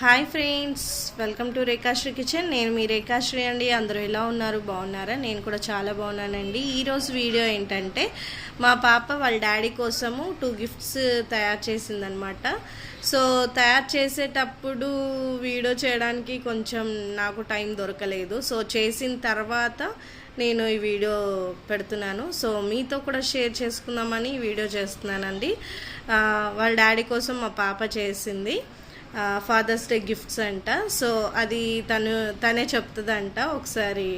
Hi friends welcome to Rekhasri kitchen. నేను మీ రేఖాశ్రీ అండి. అందరూ ఎలా ఉన్నారు? బాగున్నారా? నేను కూడా చాలా బాగున్నానండి. ఈరోజు వీడియో ఏంటంటే మా పాప వాళ్ళ డాడీ కోసము టూ గిఫ్ట్స్ తయారు చేసిందనమాట సో తయారు చేసేటప్పుడు వీడియో చేయడానికి కొంచెం నాకు టైం దొరకలేదు. సో చేసిన తర్వాత నేను ఈ వీడియో పెడుతున్నాను. సో మీతో కూడా షేర్ చేసుకుందామని వీడియో చేస్తున్నానండి. వాళ్ళ డాడీ కోసం మా పాప చేసింది. ఫాదర్స్ డే గిఫ్ట్స్ అంట. సో అది తను తనే చెప్తుందంట. ఒకసారి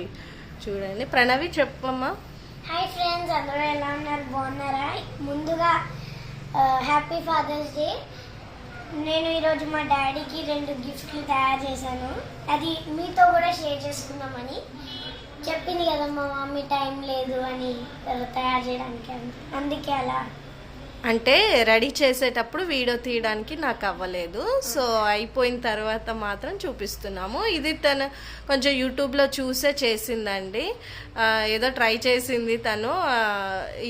చూడండి. ప్రణవి చెప్పమ్మా. హాయ్ ఫ్రెండ్స్ అందరూ ఎలా ఉన్నారు? బాగున్నారా? ముందుగా హ్యాపీ ఫాదర్స్ డే నేను ఈరోజు మా డాడీకి రెండు గిఫ్ట్లు తయారు చేశాను. అది మీతో కూడా షేర్ చేసుకుందామని. చెప్పింది కదా మా మమ్మీ టైం లేదు అని తయారు చేయడానికి. అందుకే అలా అంటే రెడీ చేసేటప్పుడు వీడియో తీయడానికి నాకు అవ్వలేదు. సో అయిపోయిన తర్వాత మాత్రం చూపిస్తున్నాము. ఇది తను కొంచెం యూట్యూబ్లో చూసే చేసిందండి. ఏదో ట్రై చేసింది తను.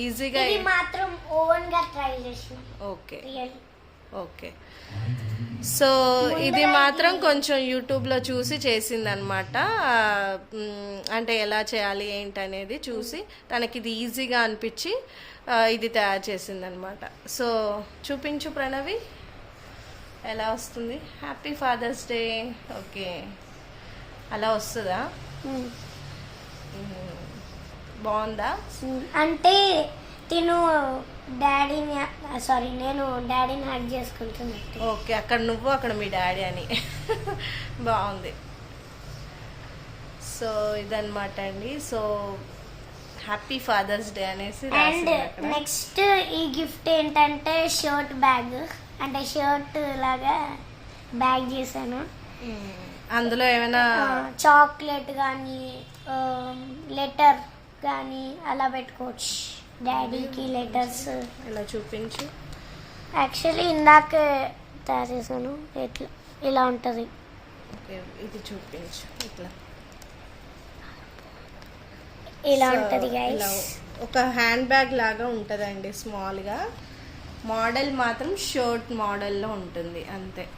ఈజీగా మాత్రం ఓవెన్గా ట్రై చేసిన ఓకే. ఓకే. సో ఇది మాత్రం కొంచెం యూట్యూబ్లో చూసి చేసిందనమాట అంటే ఎలా చేయాలి ఏంటనేది చూసి తనకి ఇది ఈజీగా అనిపించి ఇది తయారు చేసిందనమాట సో చూపించు ప్రణవి. ఎలా వస్తుంది? Happy father's day. ఓకే. అలా వస్తుందా? బాగుందా? అంటే తిను డాడీని సారీ నేను డాడీని హ్యాక్ చేసుకుంటున్నట్టు ఓకే అక్కడ నువ్వు అక్కడ మీ డాడీ అని. బాగుంది. సో ఇదన్నమాట అండి. సో హ్యాపీ ఫాదర్స్ డే అనేసి అండ్ నెక్స్ట్ ఈ గిఫ్ట్ ఏంటంటే షర్ట్ బ్యాగ్. అంటే షర్ట్ లాగా బ్యాగ్ చేశాను. అందులో ఏమైనా చాక్లెట్ కానీ లెటర్ కానీ అలా పెట్టుకోవచ్చు. డాడీకి లెటర్స్. ఇలా చూపించు? యాక్చువల్లీ ఇందాక తయారు చేశాను. ఇట్లా ఇలా ఉంటుంది. ఇది చూపించు ఇట్లా. ఇలా ఉంటుంది ఒక హ్యాండ్ బ్యాగ్ లాగా ఉంటుందండి స్మాల్గా మోడల్ మాత్రం షర్ట్ మోడల్లో ఉంటుంది అంతే.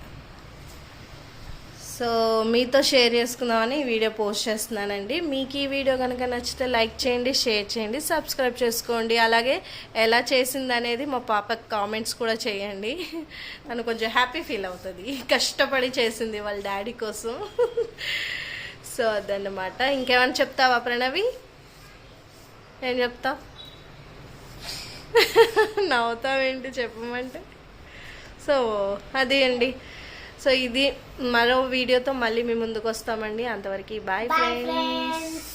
సో మీతో షేర్ చేసుకుందామని వీడియో పోస్ట్ చేస్తున్నానండి. మీకు ఈ వీడియో కనుక నచ్చితే లైక్ చేయండి షేర్ చేయండి సబ్స్క్రైబ్ చేసుకోండి. అలాగే ఎలా చేసింది అనేది మా పాపకి కామెంట్స్ కూడా చేయండి. తను కొంచెం హ్యాపీ ఫీల్ అవుతుంది. కష్టపడి చేసింది వాళ్ళ డాడీ కోసం. సో అదన్నమాట. ఇంకేమైనా చెప్తావా ప్రణవి? ఏం చెప్తావు? నవ్వుతావేంటి చెప్పమంటే? సో అది అండి. సో ఇది మరో వీడియోతో మళ్ళీ మీ ముందుకు వస్తామండి. అంతవరకు బాయ్ ఫ్రెండ్స్.